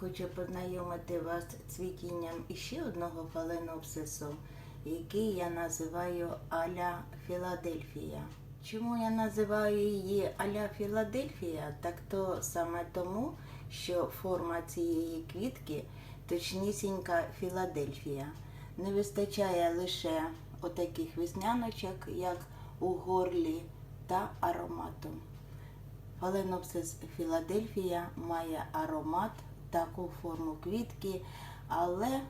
хочу познайомити вас з цвітінням іще одного фаленопсису, який я називаю Аля Філадельфія. Чому я називаю її Аля Філадельфія? Так то саме тому, що форма цієї квітки точнісінька Філадельфія. Не вистачає лише отаких весняночок, як у горлі, та аромату. Фаленопсис Філадельфія має аромат, таку форму квітки, але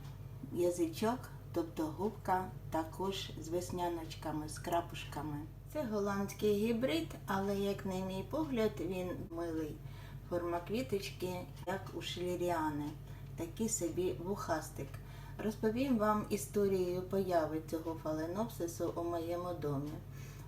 язичок, тобто губка, також з весняночками, з крапушками. Це голландський гібрид, але, як на мій погляд, він милий. Форма квіточки, як у шліріани, такий собі вухастик. Розповім вам історію появи цього фаленопсису у моєму домі.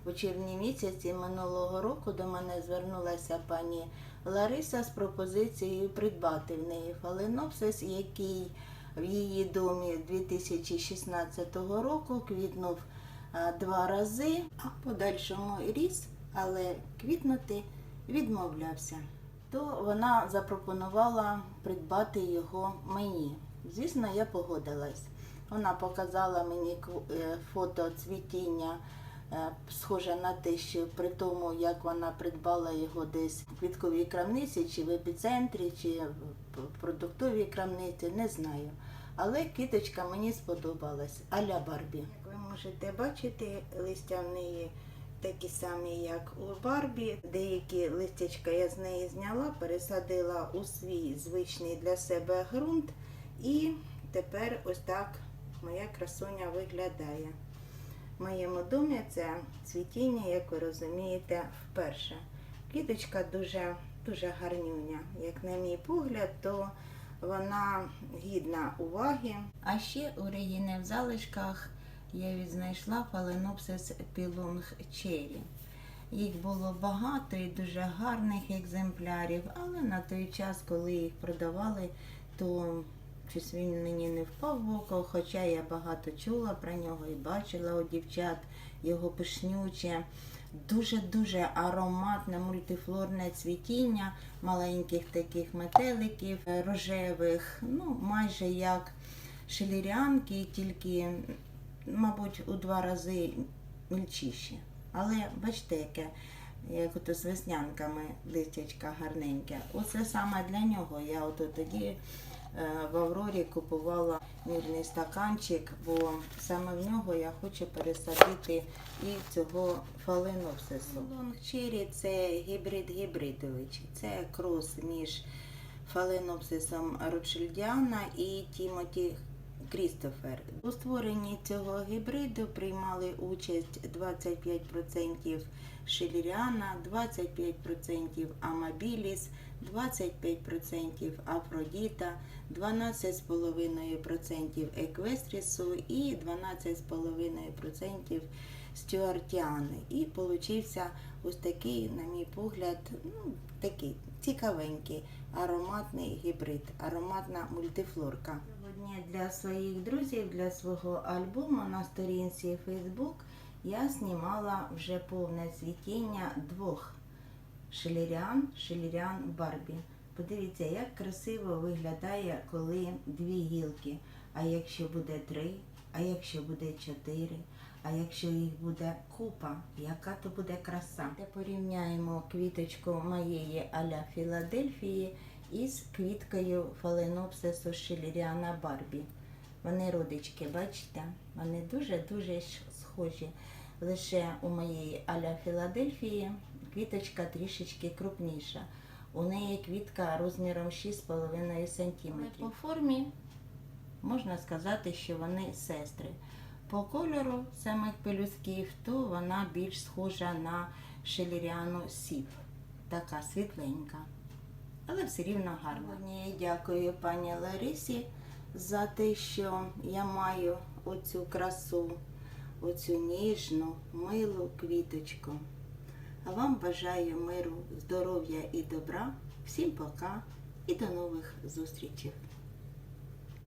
У червні місяці минулого року до мене звернулася пані Лариса з пропозицією придбати в неї фаленопсис, який в її домі 2016 року квітнув два рази, а в подальшому ріс, але квітнути відмовлявся. То вона запропонувала придбати його мені. Звісно, я погодилась. Вона показала мені е, фото цвітіння е, схоже на те, що при тому, як вона придбала його десь в квітковій крамниці, чи в епіцентрі, чи в продуктовій крамниці, не знаю. Але квіточка мені сподобалась, аля Барбі. Як ви можете бачити, листя в неї такі самі, як у Барбі. Деякі листячка я з неї зняла, пересадила у свій звичний для себе ґрунт. І тепер ось так моя красуня виглядає. В моєму домі це цвітіння, як ви розумієте, вперше. Квіточка дуже, дуже гарнюня. Як на мій погляд, то вона гідна уваги. А ще у Регіни в залишках я відзнайшла фаленопсис пілунг черрі. Їх було багато і дуже гарних екземплярів, але на той час, коли їх продавали, то щось він мені не впав в око, хоча я багато чула про нього і бачила у дівчат його пишнюче, дуже-дуже ароматне мультифлорне цвітіння маленьких таких метеликів е, рожевих, ну майже як шелірянки, тільки, мабуть, у два рази мільчіші. Але бачите, яке як ото з веснянками листячка гарненьке. Оце саме для нього. Я ото тоді в Аврорі купувала мірний стаканчик, бо саме в нього я хочу пересадити і цього фаленопсису. Лонгчері це гібрид гібридович. Це крос між фаленопсисом Ротшильдіана і Тімоті Крістофер. У створенні цього гібриду приймали участь 25% Шеліріана, 25% Амабіліс, 25% Афродіта, 12,5% Еквестрісу і 12,5% Стюартіани. І получився ось такий, на мій погляд, ну, такий цікавенький ароматний гібрид, ароматна мультифлорка. Сьогодні для своїх друзів, для свого альбому на сторінці Facebook я знімала вже повне цвітіння двох шелірян, шелірян Барбі. Подивіться, як красиво виглядає, коли дві гілки. А якщо буде три, а якщо буде чотири, а якщо їх буде купа, яка то буде краса. Порівняємо квіточку моєї аля Філадельфії із квіткою фаленопсису шеліріана Барбі. Вони родички, бачите? Вони дуже-дуже схожі. Лише у моєї аля Філадельфії квіточка трішечки крупніша. У неї квітка розміром 6,5 см. По формі можна сказати, що вони сестри. По кольору самих пелюсків, то вона більш схожа на шеліріану сіп. Така світленька. Але все рівно гарно. Сьогодні я дякую пані Ларисі за те, що я маю оцю красу, оцю ніжну, милу квіточку. А вам бажаю миру, здоров'я і добра. Всім пока і до нових зустрічей.